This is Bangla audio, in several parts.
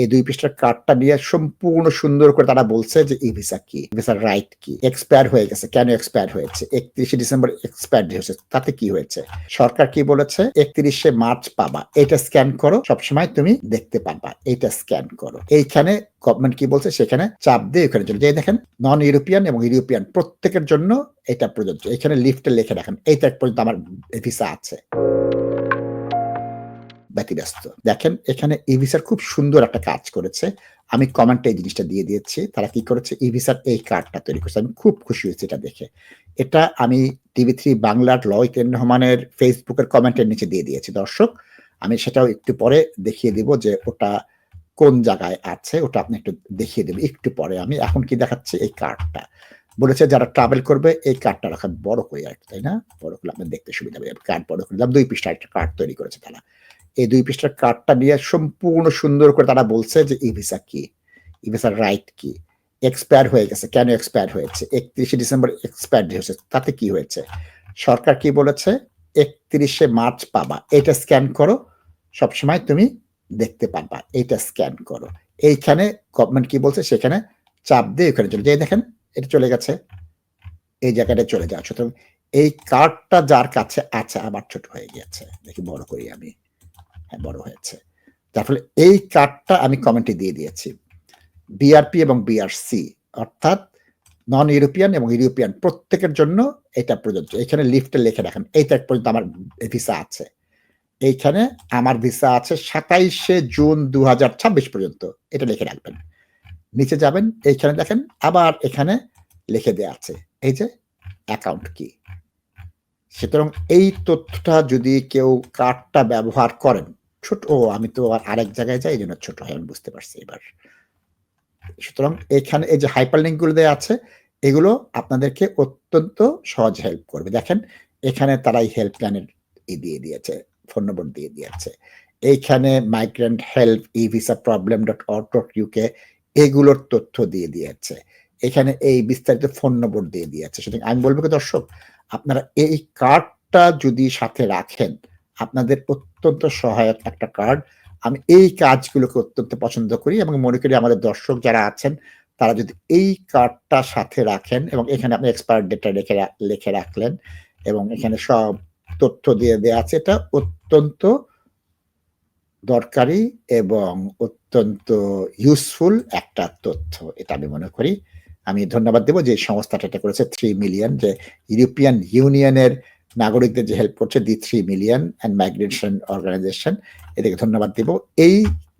এই দুই পৃষ্ঠার কার্ডটা নিয়ে সম্পূর্ণ সুন্দর করে তারা বলছে যে ই ভিসা কি? ভিসার রাইট কি? এক্সপায়ার হয়ে গেছে। কেন এক্সপায়ার হয়েছে? একত্রিশে ডিসেম্বর এক্সপায়ার হয়েছে। তাতে কি হয়েছে? সরকার কি বলেছে? একত্রিশে মার্চ পাবা। এটা স্ক্যান করো। সবসময় তুমি দেখতে পারবা এটা স্ক্যান করো। এইখানে গভর্নমেন্ট কি বলছে? সেখানে চাপ দিয়ে ওখানে চলে যাই দেখেন নন ইউরোপিয়ান এবং ইউরোপিয়ান প্রত্যেকের জন্য এটা প্রযোজ্য। এখানে লিফটে লিখে রাখেন, এইটা পর্যন্ত আমার ভিসা আছে। ব্যতিব্যস্ত দেখেন, এখানে ই ভিসার খুব সুন্দর একটা কাজ করেছে। আমি কমেন্টে এই জিনিসটা দিয়ে দিয়েছি। তারা কি করেছে? ই ভিসার এই কার্ডটা তৈরি করেছে। আমি খুব খুশি হয়েছি এটা দেখে। এটা আমি টিভি থ্রি বাংলার লয়কেন রহমানের ফেসবুকের কমেন্টের নিচে দিয়ে দিয়েছি, দর্শক। আমি সেটাও একটু পরে দেখিয়ে দিব যে ওটা কোন জায়গায় আছে। ওটা আপনি একটু দেখিয়ে দেবেন। একটু পরে আমি এখন কি দেখাচ্ছি? এই কার্ডটা বলেছে যারা ট্রাভেল করবে, এই কার্ডটা রাখা বড় করে আর তাই না? বড় করে আপনার দেখতে সুবিধা হবে। কার্ড বড় করে দুই পৃষ্ঠা একটা কার্ড তৈরি করেছে তারা। এই দুই পৃষ্ঠার কার্ডটা নিয়ে সম্পূর্ণ সুন্দর করে তারা বলছে যে ই ভিসা কি? ই ভিসার রাইট কি? এক্সপায়ার হয়ে গেছে। কেন এক্সপায়ার হয়েছে? একত্রিশে ডিসেম্বর এক্সপায়ার হয়েছে। তাতে কি হয়েছে? সরকার কি বলেছে? একত্রিশে মার্চ পাবা। এটা স্ক্যান করো। সবসময় তুমি দেখতে পারবা। এটা স্ক্যান করো। এইখানে গভর্নমেন্ট কি বলছে? সেখানে চাপ দিয়ে ওখানে চলে যাই দেখেন, এটা চলে গেছে। এই জায়গাটা চলে যাওয়া সুতরাং এই কার্ডটা যার কাছে আছে আবার ছোট হয়ে গেছে দেখি বড় করি আমি। বড় হয়েছে। যার ফলে এই কার্ডটা আমি কমেন্টে দিয়ে দিয়েছি। বিআরপি এবং বিআরসি অর্থাৎ নন ইউরোপিয়ান এবং ইউরোপিয়ান প্রত্যেকের জন্য এটা প্রযোজ্য। এখানে লিফটে লিখে রাখেন, এইটা পর্যন্ত আমার ভিসা আছে। এইখানে আমার ভিসা আছে সাতাইশে জুন দু হাজার ছাব্বিশ পর্যন্ত। এটা লিখে রাখবেন। নিচে যাবেন, এইখানে দেখেন, আবার এখানে লিখে দেওয়া আছে, এই যে অ্যাকাউন্ট কি সুতরাং এই তথ্যটা যদি কেউ কার্ডটা ব্যবহার করেন ছোট, ও, আমি তো আর আরেক জায়গায় যাই, এই জন্য ছোট হয়, আমি বুঝতে পারছি এবার। সুতরাং এখানে এই যে হাইপার লিঙ্কগুলো দেওয়া আছে, এগুলো আপনাদেরকে অত্যন্ত সহজ হেল্প করবে। দেখেন, এখানে তারা এই হেল্প লাইনের ই দিয়ে দিয়েছে ফোন নম্বর দিয়ে দিয়েছে। এইখানে migrant help e visa problem dot org dot UK এগুলোর তথ্য দিয়ে দিয়েছে। এখানে এই বিস্তারিত ফোন নম্বর দিয়ে দিয়েছে। সুতরাং আমি বলব কি দর্শক, আপনারা এই কার্ডটা যদি সাথে রাখেন, আপনাদের অত্যন্ত সহায়ক একটা কার্ড আমি এই কাজগুলোকে অত্যন্ত পছন্দ করি এবং মনে করি আমাদের দর্শক যারা আছেন, তারা যদি এই কার্ডটা সাথে রাখেন এবং এখানে আপনি এক্সপায়ার ডেটা রেখে লিখে রাখলেন এবং এখানে সব তথ্য দিয়ে দেওয়া আছে, এটা অত্যন্ত দরকারি এবং অত্যন্ত ইউজফুল একটা তথ্য, এটা আমি মনে করি। আমি ধন্যবাদ দেবো যে সংস্থাটা এটা করেছে থ্রি মিলিয়ন যে ইউরোপিয়ান ইউনিয়নের নাগরিকদের যে হেল্প করছে the three million and migration organisation এদেরকে ধন্যবাদ দেব। এই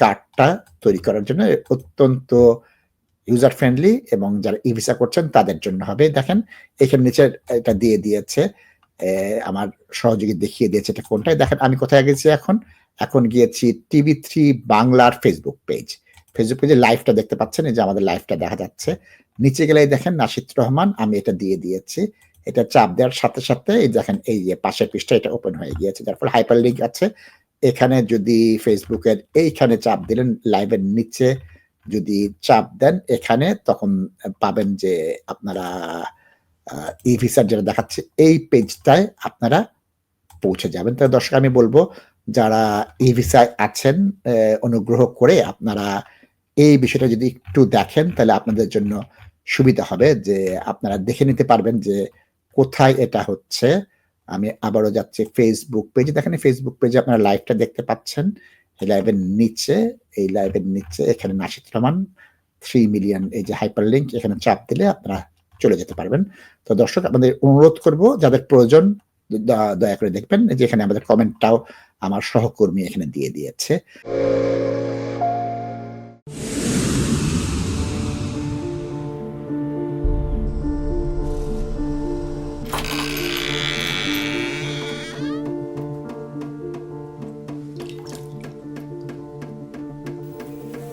কার্ডটা তৈরি করার জন্য অত্যন্ত ইউজার ফ্রেন্ডলি এবং যারা ই ভিসা করছেন, তাদের জন্য হবে। দেখেন, এখানে নিচে এটা দিয়ে দিয়েছে আমার সহযোগী দেখিয়ে দিয়েছে এটা কোনটাই দেখেন, আমি কোথায় গেছি এখন? এখন গিয়েছি টিভি থ্রি বাংলার ফেসবুক পেজ ফেসবুক পেজে লাইভটা দেখতে পাচ্ছেন, এই যে আমাদের লাইভটা দেখা যাচ্ছে। নিচে গেলে দেখেন নাসিদ রহমান, আমি এটা দিয়ে দিয়েছি। এটা চাপ দেওয়ার সাথে সাথে এই দেখেন, এই যে পাশের পৃষ্ঠা এটা ওপেন হয়ে গিয়েছে, যার ফলে হাইপার লিঙ্ক আছে। এখানে যদি ফেসবুকের এইখানে চাপ দিলেন লাইভের নিচে যদি চাপ দেন, এখানে তখন পাবেন যে আপনারা ই ভিসার যেটা দেখাচ্ছে, এই পেজটায় আপনারা পৌঁছে যাবেন। তো দর্শক, আমি বলব, যারা ই ভিসায় আছেন অনুগ্রহ করে আপনারা এই বিষয়টা যদি একটু দেখেন, তাহলে আপনাদের জন্য সুবিধা হবে যে আপনারা দেখে নিতে পারবেন যে কোথায় এটা হচ্ছে? আমি আবারও যাচ্ছি ফেসবুক পেজে দেখেন ফেসবুক পেজে আপনারা লাইভটা দেখতে পাচ্ছেন। এই লাইভের নিচে, এই লাইভের নিচে এখানে নাসিদ রহমান থ্রি মিলিয়ন এই যে হাইপার লিঙ্ক এখানে চাপ দিলে আপনারা চলে যেতে পারবেন। তো দর্শক, আপনাদের অনুরোধ করব, যাদের প্রয়োজন দয়া করে দেখবেন। যে এখানে আমাদের কমেন্টটাও আমার সহকর্মী এখানে দিয়ে দিয়েছে।